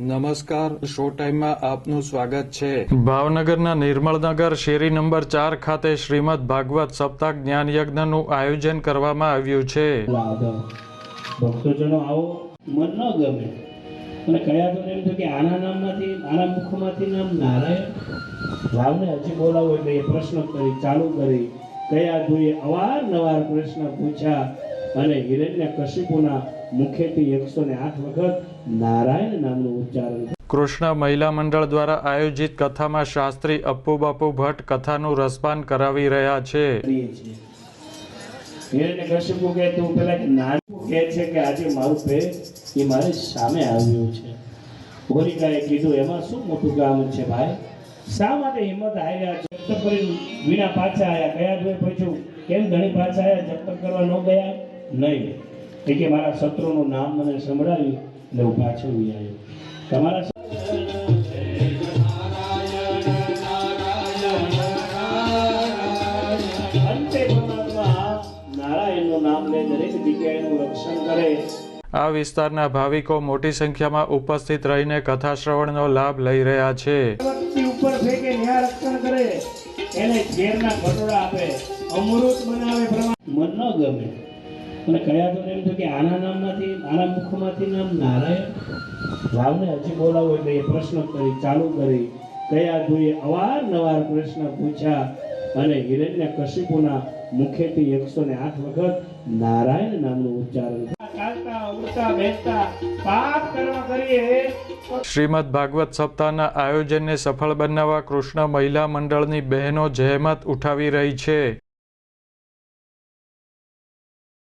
નમસ્કાર શો ટાઈમમાં આપનું સ્વાગત છે. ભાવનગરના નિર્મળનગર શેરી નંબર ચાર ખાતે શ્રીમદ ભાગવત સપ્તાહ જ્ઞાન યજ્ઞનું આયોજન કરવામાં આવ્યું છે. ભક્તોજનો આવો મન ન ગમે. અને કયા તો એમ કે આના નામમાંથી આના મુખમાંથી નામ નારાયણ? રામને હજી બોલાવો એટલે એ પ્રશ્ન કરી ચાલુ કરી. કયા જોઈએ અવારનવાર પ્રશ્ન પૂછ્યા? અને હિરણ્ય કશિપુના મુખેથી એકસો ને આઠ વખત નારાયણ નામનું ઉચ્ચારણ કૃષ્ણ મહિલા મંડળ દ્વારા આયોજિત કથામાં શાસ્ત્રી અપ્પુ બાપુ ભટ્ટ કથાનું રસપાન કરાવી રહ્યા છે. કરીએ હિરણ્ય કશિપુ કે તું પેલા કે નાનું કહે છે કે આજે મારું પેટ એ મારી સામે આવ્યું છે. હોરિકાએ કીધું એમાં શું મોટું કામ છે ભાઈ? શા માટે હિંમત હાર્યા? જપ્ત કરી વીણા પાછા આવ્યા કયા જોઈ પૂછ્યું કેમ ધણી પાછા આવ્યા જપ્ત કરવા ન ગયા? નહીં. એ કે મારા શત્રુનું નામ મને સંભળાવ્યું એટલે હું પાછો આવ્યો. તમારા આ વિસ્તારના ભાવિકો મોટી સંખ્યામાં ઉપસ્થિત રહીને કથા શ્રવણનો લાભ લઈ રહ્યા છે. વ્યક્તિ ઉપર ફેંકે ન્યાય રક્ષણ કરે. એને ઝેરના ઘટોડા આપે. અમૃત બનાવે પ્રમાણ. મન ન ગમે. અને કયા તો એમ તો કે આના નામમાંથી આના મુખમાંથી નામ નારાયણ? રામને હજી બોલાવો એટલે એ પ્રશ્ન કરી ચાલુ કરી. કયા જોઈએ અવારનવાર પ્રશ્ન પૂછ્યા અને હિરણ્ય કશિપુના મુખેથી એકસો ને આઠ વખત નારાયણ નામનું ઉચ્ચારણ શ્રીમદ ભાગવત સપ્તાહના આયોજનને સફળ બનાવવા કૃષ્ણ મહિલા મંડળની બહેનો જહેમત ઉઠાવી રહી છે.